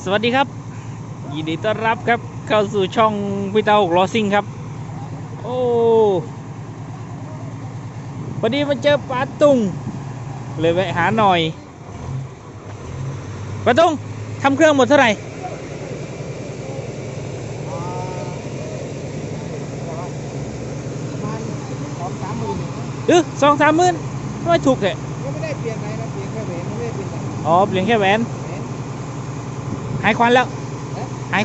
สวัสดีครับ ยินดีต้อนรับครับ เข้าสู่ช่องพี่เต้าลอซิงครับ โอ้พอดีมาเจอปลาตุงเลยแวะหาหน่อยปลาตุงทำเครื่องหมดเท่าไหร่ประมาณสองสามหมื่นเออสองสามหมื่นไม่ถูกเลยก็ไม่ได้เปลี่ยนอะไรนะเปลี่ยนแค่เวรไม่ได้เปลี่ยนอะไรอ๋อเปลี่ยนแค่แหวน เวรหายควันแล้วเอ๊ะหา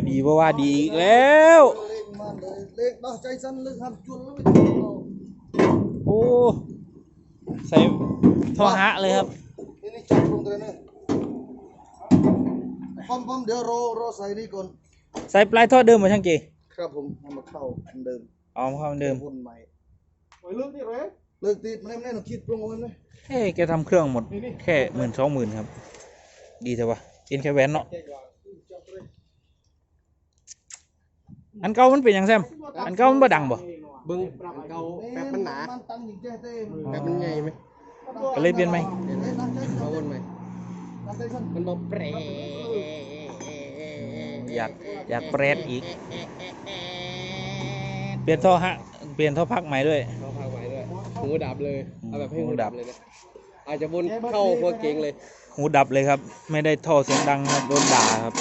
อยู่ดีบ่ว่าดีอีกแล้ว เล่นมาเลยเล่นดอกใจสั้นเลิกทำจุนแล้วไม่ต้องเอาโอ้ใส่ท่อฮะเลยครับ นี่นี่จับลงตัวนี่ปั๊มปั๊มเดี๋ยวรอรอใส่นี่ก่อน ใส่ปลายท่อเดิมมาช่างเจครับผมเอามาเข้าอันเดิมอ๋อเข้าเดิมวนใหม่โอ้เลิกนี่เลยเลิกติดไม่ได้ไม่ได้หนูคิดปรุงเอาไว้ไหมเฮ้ยแกทำเครื่องหมด แค่หมื่นสองหมื่นครับ ดีแต่ว่าเอ็นแค่แหวนเนาะ อันเก่ามันเป็นหยังแซม อันเก่ามันบ่ดังบ่ เบิ้งเก่าแป๊บมันหนามันตั้งอย่างแจ้เต้แป๊บมันใหญ่ไหมก็เลยเปลี่ยนไหมเอ้ยตั้งใจเอาวนไหมตั้งใจสั้นมันบอกเปรอยากอยากเปรตอีก เปลี่ยนท่อฮะ เปลี่ยนท่อพักใหม่ด้วย เขาพาไว้ด้วยหูดับเลยเอาแบบให้หูหูดัดับบเลยนะอาจจะวนเข้าพวกเก่งเลยหูดับเลยครับ ไม่ได้ท่อเสียงดังครับโดนด่าครับ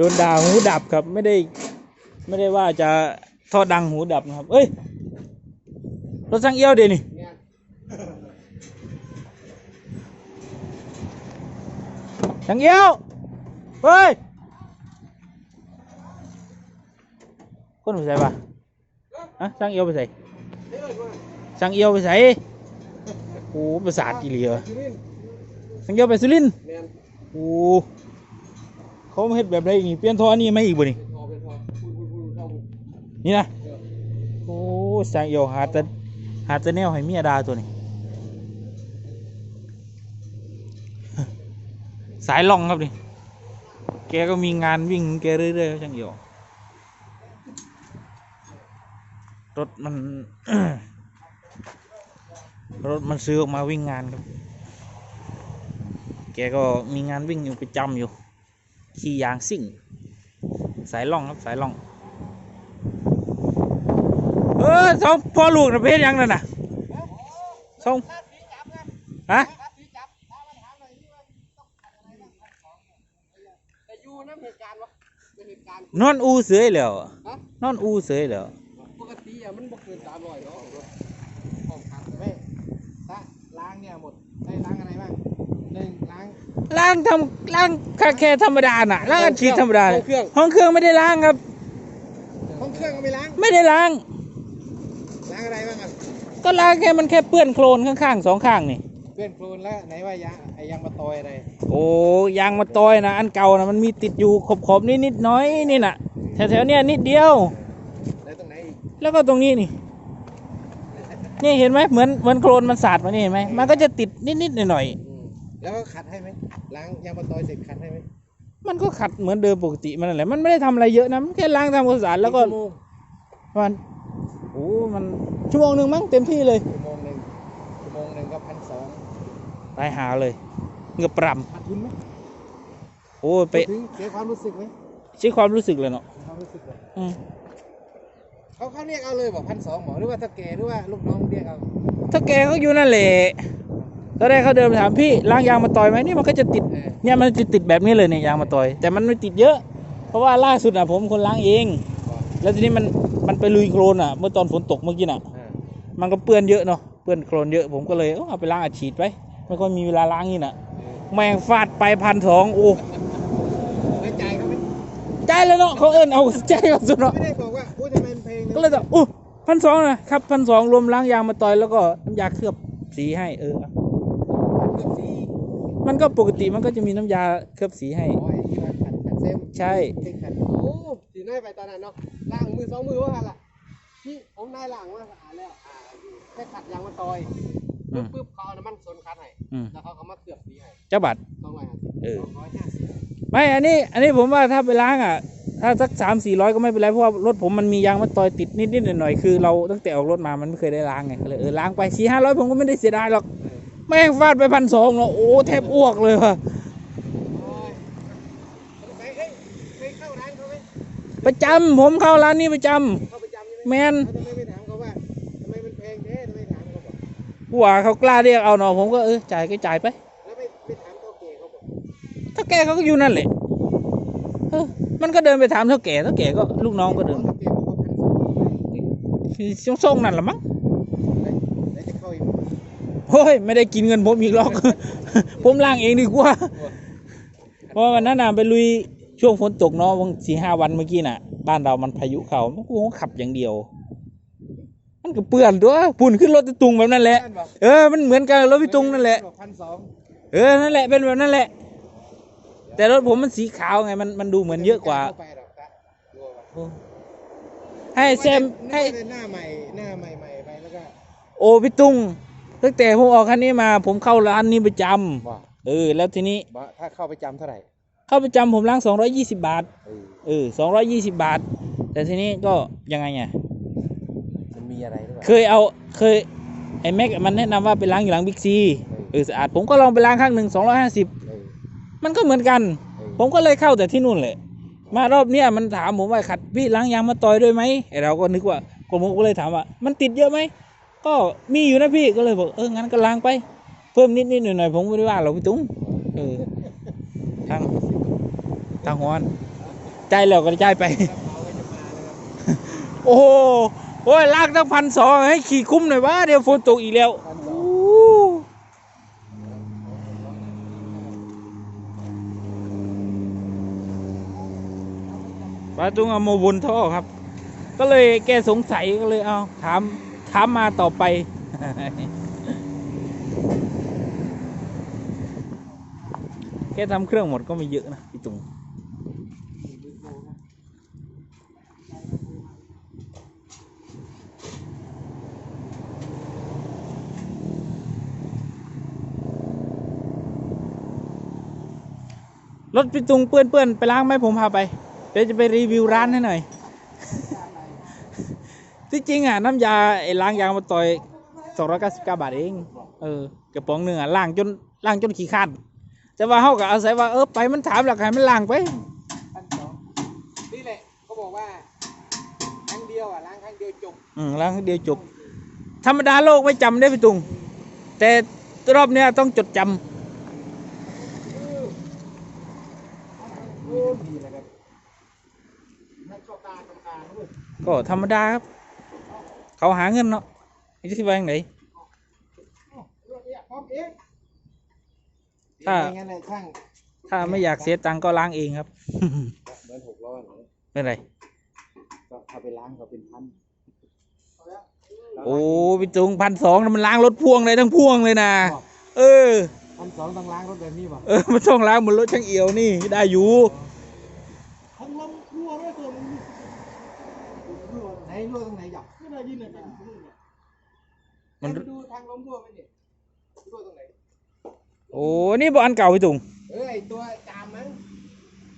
โดนด่าหูดับครับ ไม่ได้ไม่ได้ว่าจะท่อดังหูดับนะครับ เอ้ยรถสังเอี้ยวเดี๋ยวนี่สังเอี้ยวเฮ้ยคนไปใส่ปะฮะสังเอี้ยวไปใส่สังเอี้ยวไปใส่โอ้ประสาทกี่เหลียสังเอี้ยวไปสุรินทร์โอ้ เขาเฮ็ดแบบไรนี่เปลี่ยนท่ออันนี้ไม่อีกบ่นี่นนี่นี่นะโอ้สังเอียวหาแต่หาแต่แนวให้เมียดาตัวนี้สายล่องครับนี่แกก็มีงานวิ่งแกเรื่อยๆช่างเอียวรถมันรถมันซื้อออกมาวิ่งงานครับ แกก็มีงานวิ่งอยู่ประจำอยู่ ขี่ยางซิ่ง สายล่องครับสายล่อง เออสองพ่อลูกนะเพศยังนั่นน่ะสองฮะแต่อยู่น้ำเหตุการณ์วะเป็นเหตุการณ์นอนอูเสยแล้วฮะนอนอูเสยแล้วปกติอะมันบ่เกินสามร้อยเนาะรถของคันไม่ถ้าล้างเนี่ยหมดได้ล้างอะไรบ้างหนึ่ง ล้างล้างทำล้างแค่แค่ธรรมดาน่ะล้างอัดฉีดธรรมดาห้องเครื่อง ห้องเครื่องไม่ได้ล้างครับ ห้องเครื่องก็ไม่ล้าง ไม่ได้ล้าง ล้างอะไรบ้างอะก็ล้างแค่มันแค่เปื้อนโคลนข้างๆสองข้างนี่ เพื่อนโคลนแล้วไหนว่ายางไอ้ยางมาตอยอะไรโอ้ยางมาตอยนะอันเก่านะมันมีติดอยู่ขอบๆนิดนิดๆน้อยนี่น่ะแถวๆเนี้ยนิดเดียว แล้วตรงไหนอีกแล้วก็ตรงนี้นี่ นี่เห็นไหมเหมือนเหมือนโคลนมันสาดมานี่เห็นไหมมันก็จะติดนิดๆหน่อยอืม แล้วก็ขัดให้ไหมล้างยางมาตอยเสร็จขัดให้ไหมๆมันก็ขัดเหมือนเดิมปกติมันนั่นแหละมันไม่ได้ทำอะไรเยอะนะมันแค่ล้างทำความสะอาดแล้วก็ชั่วโมงมันโอ้มันชั่วโมงหนึ่งมั้งเต็มที่เลยชั่วโมงหนึ่งชั่วโมงหนึ่งก็พันสองตายหาเลยเงือบปรขาดทุนไหมำโอ้ไปถึงเสียความรู้สึกไหมใช้ความรู้สึกเลยเนาะเสียความรู้สึกเลยอืมเขาเขาเรียกเอาเลยบอกพันสองหมอหรือว่าถ้าแกหรือว่าลูกน้องเรียกเอาถ้าแกเขาอยู่นั่นแหละ ตอนแรกเขาเดินไปถามพี่ล้างยางมาต่อยไหมนี่มันก็จะติดเออเนี่ยมันจะติดแบบนี้เลยเนี่ยยางมาต่อย แต่มันไม่ติดเยอะ เพราะว่าล่าสุดอะผมคนล้างเองบอกแล้วทีนี้มันมันไปลุยโคลนอะ เมื่อตอนฝนตกเมื่อกี้น่ะเออมันก็เปื้อนเยอะเนาะเปื้อนโคลนเยอะผมก็เลยเอาเอาไปล้างอัดฉีดไปไม่ค่อยมีเวลาล้างนี่น่ะเออแมงฟาดไปพันสองโอ้ไม่ใจายเขาไหมใจายแล้วเนาะเขาเอิ้นเอาใจายกับสุดเนาะไม่ได้บอกว่าโอ้ยทำไมมันเพลงก็เลยแบบอู้พันสองนะครับพันสองรวมล้างยางมาต่อยแล้วก็น้ำยาเคลือบสีให้เออเกือบสี มันก็ปกติมันก็จะมีน้ำยาเคลือบสีให้ โอ้ยที่ว่าขัดขัดเซมใช่เช็คขัดโอ้สีนายไปตอนนั้นเนาะล้างมือสองมือว่าล่ะที่ผมนายล้างมาสะอาดแล้วอ่าแค่ขัดยางมาตอยอืปึ๊บมปึ๊บเขาเอาน้ำมันสนคัดให้อืมแล้วเขาก็มาเกือบสีให้เจ้าบัตร สองร้อยห้าสิบเออ สองร้อยห้าสิบไม่อันนี้ อันนี้ผมว่าถ้าไปล้างอะ ถ้าสักสามสี่ร้อยก็ไม่เป็นไรเพราะว่ารถผมมันมียางมาตอยติดนิดนิดหน่อยหน่อยๆคือเราตั้งแต่ออกรถมามันไม่เคยได้ล้างไงก็เลยเออล้างไปสี่ห้าร้อยผมก็ไม่ได้เสียดายหรอก แม่งฟาดไปพันสองเนาะโอ้แทบอ้วกเลยว่ะโอ้ยไปเอ้ยไปเข้าร้านเขาไหมประจำผมเข้าร้านนี้ประจำเข้าประจำใช่ไหมแมนแล้วทำไมไม่ถามเขาว่าทำไมมันแพงแท้ทำไมถามเขาบอกผู้ว่าเขากล้าเรียกเอาเนาะผมก็เออจ่ายก็จ่ายไปแล้วไม่ไม่ถามเขาเก๋เขาบอกถ้าแกเขาก็อยู่นั่นแหละเออมันก็เดินไปถามเท่าแก่เท่าแก่ก็ลูกน้องก็เดินเขาเก๋บอกว่าพันสองส่งๆนั่นละมั้ง แล้วจะเข้าอีก โอ้ยไม่ได้กินเงินผมอีกหรอก ผมล้างเองดีกว่า เพราะว่าวันนั้นน่ะไปลุยช่วงฝนตกเนาะวันสี่ห้าวันเมื่อกี้น่ะ บ้านเรามันพายุเข้ามันกูก็ขับอย่างเดียว มันก็เปื้อนตัวปุ่นขึ้นรถตุงแบบนั้นแหละนั่นบอกเออมันเหมือนกับรถพี่ตุงนั่นแหละพันสองเออนั่นแหละเป็นแบบนั้นแหละ แต่รถผมมันสีขาวไงมันมันดูเหมือนเยอะกว่าเข้ไปหรอกครับกลัวว่ะให้แซมให้นึกว่าจะหน้าใหม่หน้าใหม่ๆไปแล้วก็โอ้พี่ตุง ตั้งแต่ผมออกคันนี้มา ผมเข้าร้านนี้ประจำว่าเออ แล้วทีนี้บ่ถ้าเข้าไปจำเท่าไหร่เข้าประจำผมล้าง220 บาท เออเออ220 บาท แต่ทีนี้ก็ยังไงไงมันมีอะไรหรือเปล่าเคยเอาเคยไอ้แม็กมันแนะนำว่าไปล้างอยู่หลังบิ๊กซีเออสะอาดผมก็ลองไปล้างข้างหนึ่ง250 เออมันก็เหมือนกัน เออผมก็เลยเข้าแต่ที่นู่นแหละมารอบเนี้ยมันถามผมว่าขัดพี่ล้างยางมาต่อยด้วยไหมไอเราก็นึกว่าผมก็เลยถามว่า มันติดเยอะไหม ก็มีอยู่นะพี่ก็เลยบอกเอองั้นก็ล้างไป เพิ่มนิดนิดหน่อยหน่อยผมไม่ได้ว่าหรอกพี่ตุ้งเออทางทางฮอนใจายแล้วก็ใจไป โอ้โหโอ้ยลากตั้งพันสองให้ขี่คุ้มหน่อยวะเดี๋ยวฝนตกอีกแล้วพันสอโอ้งปลาตุ้งเอามาวนท่อครับ ก็เลยแกสงสัยก็เลยเอาถาม ถามมาต่อไปแกทำเครื่องหมดก็ไม่เยอะนะพี่ตุงรถพี่ตุงเปื้อนเปื้อนๆไปล้างไหมผมพาไป เดี๋ยวจะไปรีวิวร้านให้หน่อย ที่จริงอะน้ำยาไอ้ล้างยางมาต่อย299บาทเองเออกระป๋องหนึ่งอะล้างจนล้างจนขี้ข้านแต่ว่าเฮาก็อาศัยว่าเออไปมันถามหลักให้มันล้างไปพันสองนี่แหละเขาบอกว่าครั้งเดียวอะล้างครั้งเดียวจบอืมล้างเดียวจบ ธรรมดาโลกไม่จำได้พี่ตุง แต่รอบเนี้ยต้องจดจำโอ้ดีนะครับนักชอบตาทำตาด้วยก็ธรรมดาครับ เขาหาเงินเนาะไอ้ที่ว่าอย่างไหนรถเนี่ยพร้อมเองถ้า ไม่งั้นเลยช่างถ้าไม่อยากเสียตังค์ก็ล้างเองครับ เหมือนหกล้อเหรอไม่เป็นไร ก็เอาไปล้างเขาเป็นพันโอ้พี่ตุงพันสองมันล้างรถพ่วงเลยทั้งพ่วงเลยนะเออ พันสองต้องล้างรถแบบนี้ป่ะเออมันต้องล้างเหมือนรถช่างเอี่ยวนี่ได้อยู่ พันลมรั่วด้วยตัวมันรั่ว ไหนรั่วตรงไหนหยับไม่ได้ยินเลยมันไปดูทางลมรั่วไหมเนี่ยรั่วตรงไหน โอ้นี่บอกอันเก่าพี่ตุงเออไอตัวจามมั้ง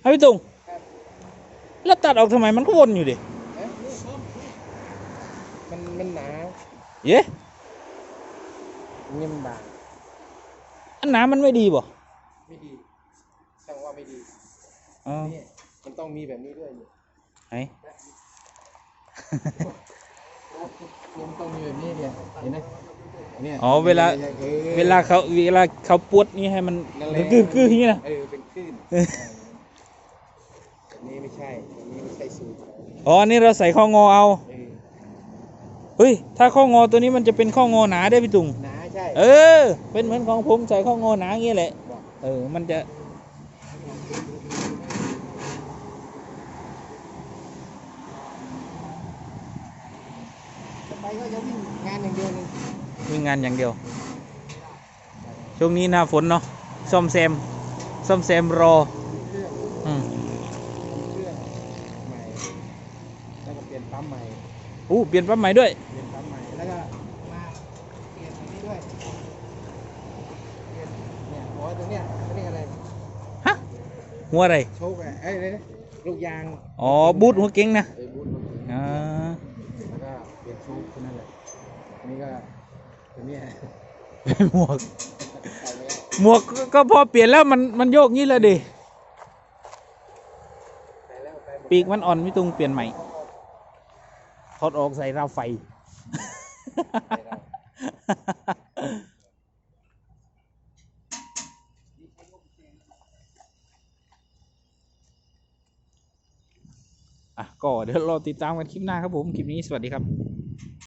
ให้พี่ตุงแล้วตัดออกทำไมมันก็วนอยู่ดิเอ๊ะมันมันหนาเย้เงี้ยมันบางอันหนามันไม่ดีบ่ไม่ดีช่างว่าไม่ดี อ๋อนี่มันต้องมีแบบนี้ด้วยนี่ไหนมัน ต้องมีแบบนี้เนี่ยเห็นไหมเนี่ยอ๋อเวลาออเวลาเขาเวลาเขาปวดนี่ให้มันนั่นแหละกือกืออย่างนี้นะเออเป็นคลื่นอันนี้ไม่ใช่อันนี้ไม่ใช่สูตรอ๋ออันนี่เราใส่ข้องอเอาเออเฮ้ยถ้าข้องอตัวนี้มันจะเป็นข้องอหนาได้พี่ตุงหนาใช่เออ เป็นเหมือนของผมใส่ข้องอหนาอย่างนี้แหละบอกเออมันจะ ก็จะวิ่งงานอย่างเดียวเลยวิ่งงานอย่างเดียว ช่วงนี้หน้าฝนเนาะซ่อมแซมซ่อมแซมรออืมเครื่องใหม่แล้วก็เปลี่ยนปั๊มใหม่อู้เปลี่ยนปั๊มใหม่ด้วย เปลี่ยนปั๊มใหม่แล้วก็มาเปลี่ยนอันนี้ด้วยเนี่ยหัวตรงเนี้ยนี่อะไรหัวอะไรโชคอะไอ้ยเลูกยางอ๋อบูทหัวเก่งนะบุญ ก็เปนั่นั้นแหละอันนี้ก็ตัวเนี้ยหมวกเอาไปแล้วหมวกก็พอเปลี่ยนแล้วมันมันโยกงี้เลยดิไปแล้วไปหมดปีกมันอ่อนไม่ตรงเปลี่ยนใหม่ถอดออกใส่ราวไฟ อะก็เดี๋ยวรอติดตามกันคลิปหน้าครับผม คลิปนี้สวัสดีครับ